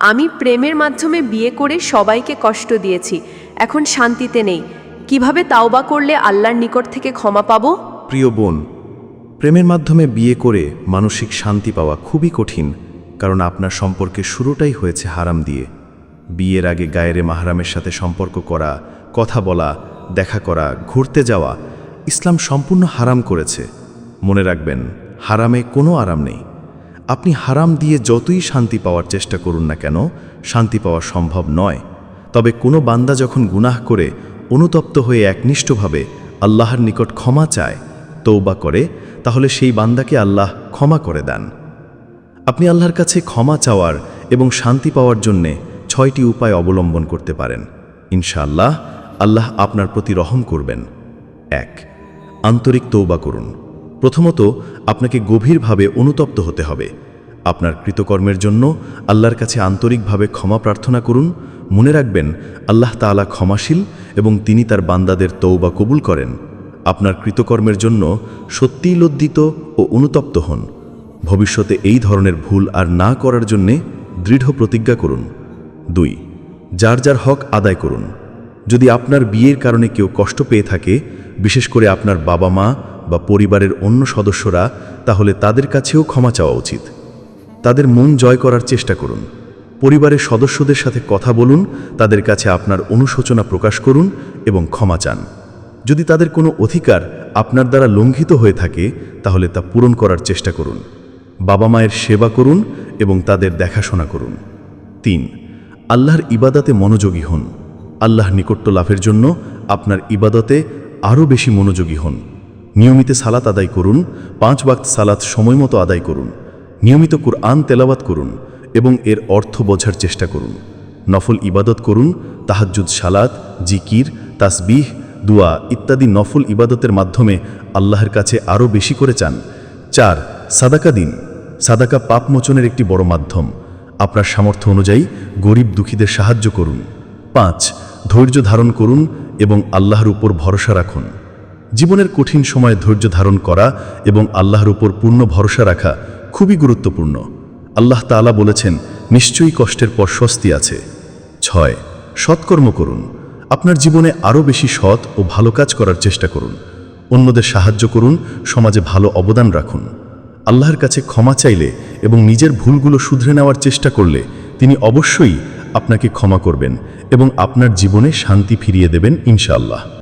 আমি প্রেমের মাধ্যমে বিয়ে করে সবাইকে কষ্ট দিয়েছি, এখন শান্তিতে নেই। কীভাবে তাওবা করলে আল্লাহর নিকট থেকে ক্ষমা পাবো? প্রিয় বোন, প্রেমের মাধ্যমে বিয়ে করে মানসিক শান্তি পাওয়া খুবই কঠিন, কারণ আপনার সম্পর্কে শুরুটাই হয়েছে হারাম দিয়ে। বিয়ের আগে গায়েরে মাহারামের সাথে সম্পর্ক করা, কথা বলা, দেখা করা, ঘুরতে যাওয়া, ইসলাম সম্পূর্ণ হারাম করেছে। মনে রাখবেন, হারামে কোনো আরাম নেই। আপনি হারাম দিয়ে যতই শান্তি পাওয়ার চেষ্টা করুন না কেন, শান্তি পাওয়া সম্ভব নয়। তবে কোনো বান্দা যখন গুনাহ করে, অনুতপ্ত হয়ে একনিষ্ঠভাবে আল্লাহর নিকট ক্ষমা চায় তৌবা করে, তাহলে সেই বান্দাকে আল্লাহ ক্ষমা করে দেন। আপনি আল্লাহর কাছে ক্ষমা চাওয়ার এবং শান্তি পাওয়ার জন্যে ছয়টি উপায় অবলম্বন করতে পারেন। ইনশাআল্লাহ, আল্লাহ আপনার প্রতি রহম করবেন। এক, আন্তরিক তৌবা করুন। প্রথমত, আপনাকে গভীরভাবে অনুতপ্ত হতে হবে। আপনার কৃতকর্মের জন্য আল্লাহর কাছে আন্তরিকভাবে ক্ষমা প্রার্থনা করুন। মনে রাখবেন, আল্লাহ তাআলা ক্ষমাশীল এবং তিনি তার বান্দাদের তৌবা কবুল করেন। আপনার কৃতকর্মের জন্য সত্যিই লজ্জিত ও অনুতপ্ত হন। ভবিষ্যতে এই ধরনের ভুল আর না করার জন্যে দৃঢ় প্রতিজ্ঞা করুন। দুই, যার যার হক আদায় করুন। যদি আপনার বিয়ের কারণে কেউ কষ্ট পেয়ে থাকে, বিশেষ করে আপনার বাবা মা বা পরিবারের অন্য সদস্যরা, তাহলে তাদের কাছেও ক্ষমা চাওয়া উচিত। তাদের মন জয় করার চেষ্টা করুন। পরিবারের সদস্যদের সাথে কথা বলুন, তাদের কাছে আপনার অনুশোচনা প্রকাশ করুন এবং ক্ষমা চান। যদি তাদের কোনো অধিকার আপনার দ্বারা লঙ্ঘিত হয়ে থাকে, তাহলে তা পূরণ করার চেষ্টা করুন। বাবা মায়ের সেবা করুন এবং তাদের দেখাশোনা করুন। তিন, আল্লাহর ইবাদতে মনোযোগী হন। আল্লাহর নিকট্য লাভের জন্য আপনার ইবাদতে আরও বেশি মনোযোগী হন। নিয়মিত সালাত আদায় করুন, পাঁচ বাক্ত সালাত সময়মতো আদায় করুন। নিয়মিত কুরআন তেলাওয়াত করুন এবং এর অর্থ বোঝার চেষ্টা করুন। নফল ইবাদত করুন, তাহাজ্জুদ, সালাত, জিকির, তাসবিহ, দুয়া ইত্যাদি নফল ইবাদতের মাধ্যমে আল্লাহর কাছে আরও বেশি করে চান। চার, সাদাকা দিন। সাদাকা পাপ মোচনের একটি বড় মাধ্যম। আপনার সামর্থ্য অনুযায়ী গরিব দুঃখীদের সাহায্য করুন। পাঁচ, ধৈর্য ধারণ করুন এবং আল্লাহর উপর ভরসা রাখুন। জীবনের কঠিন সময়ে ধৈর্য ধারণ করা এবং আল্লাহর উপর পূর্ণ ভরসা রাখা খুবই গুরুত্বপূর্ণ। আল্লাহ তাআলা বলেছেন, নিশ্চয়ই কষ্টের পর স্বস্তি আছে। ছয়, সৎকর্ম করুন। আপনার জীবনে আরও বেশি সৎ ও ভালো কাজ করার চেষ্টা করুন। অন্যদের সাহায্য করুন, সমাজে ভালো অবদান রাখুন। আল্লাহর কাছে ক্ষমা চাইলে এবং নিজের ভুলগুলো শুধরে নেওয়ার চেষ্টা করলে তিনি অবশ্যই আপনাকে ক্ষমা করবেন এবং আপনার জীবনে শান্তি ফিরিয়ে দেবেন ইনশাআল্লাহ।